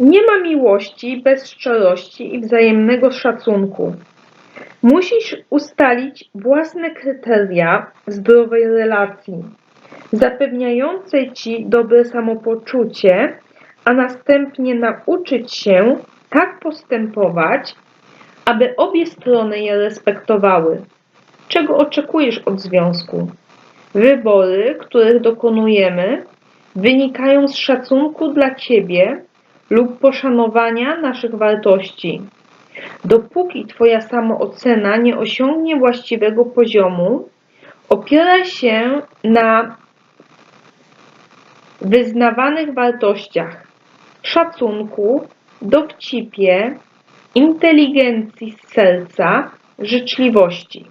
Nie ma miłości bez szczerości i wzajemnego szacunku. Musisz ustalić własne kryteria zdrowej relacji, zapewniającej ci dobre samopoczucie, a następnie nauczyć się tak postępować, aby obie strony je respektowały. Czego oczekujesz od związku? Wybory, których dokonujemy, wynikają z szacunku dla Ciebie lub poszanowania naszych wartości. Dopóki Twoja samoocena nie osiągnie właściwego poziomu, opieraj się na wyznawanych wartościach szacunku, dowcipie, inteligencji serca, życzliwości.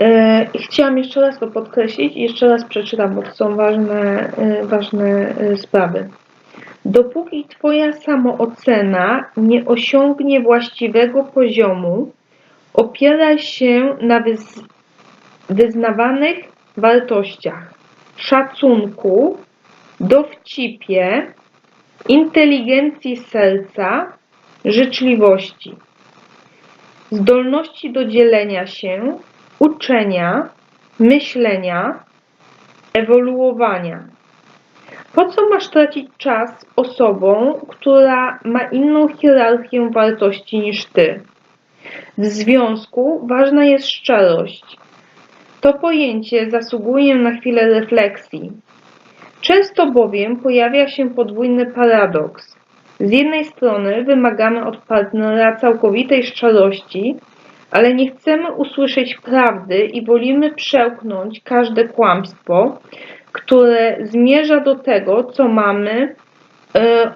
E, I chciałam jeszcze raz to podkreślić i jeszcze raz przeczytam, bo to są ważne, e, ważne e, sprawy. Dopóki Twoja samoocena nie osiągnie właściwego poziomu, opieraj się na wyz wyznawanych wartościach szacunku, dowcipie, inteligencji serca, życzliwości, zdolności do dzielenia się, uczenia, myślenia, ewoluowania. Po co masz tracić czas osobą, która ma inną hierarchię wartości niż ty? W związku ważna jest szczerość. To pojęcie zasługuje na chwilę refleksji. Często bowiem pojawia się podwójny paradoks. Z jednej strony wymagamy od partnera całkowitej szczerości, ale nie chcemy usłyszeć prawdy i wolimy przełknąć każde kłamstwo, które zmierza do tego, co mamy, e,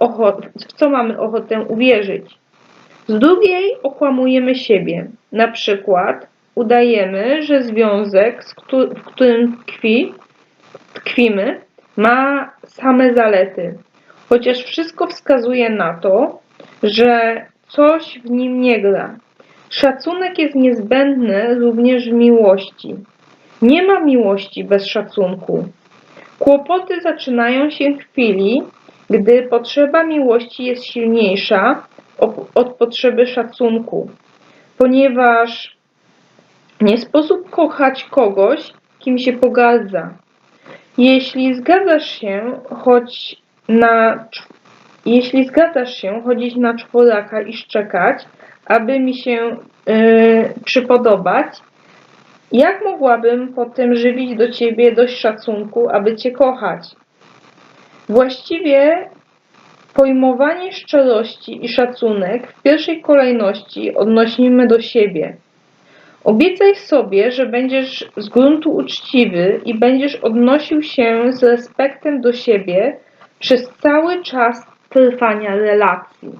w co mamy ochotę uwierzyć. Z drugiej okłamujemy siebie. Na przykład udajemy, że związek, w którym tkwi, tkwimy, ma same zalety, chociaż wszystko wskazuje na to, że coś w nim nie gra. Szacunek jest niezbędny również w miłości. Nie ma miłości bez szacunku. Kłopoty zaczynają się w chwili, gdy potrzeba miłości jest silniejsza od potrzeby szacunku, ponieważ nie sposób kochać kogoś, kim się pogardza. Jeśli zgadzasz się, choć na, jeśli zgadzasz się chodzić na czworaka i szczekać, aby mi się yy, przypodobać, jak mogłabym potem żywić do ciebie dość szacunku, aby cię kochać? Właściwie pojmowanie szczerości i szacunek w pierwszej kolejności odnosimy do siebie. Obiecaj sobie, że będziesz z gruntu uczciwy i będziesz odnosił się z respektem do siebie przez cały czas trwania relacji.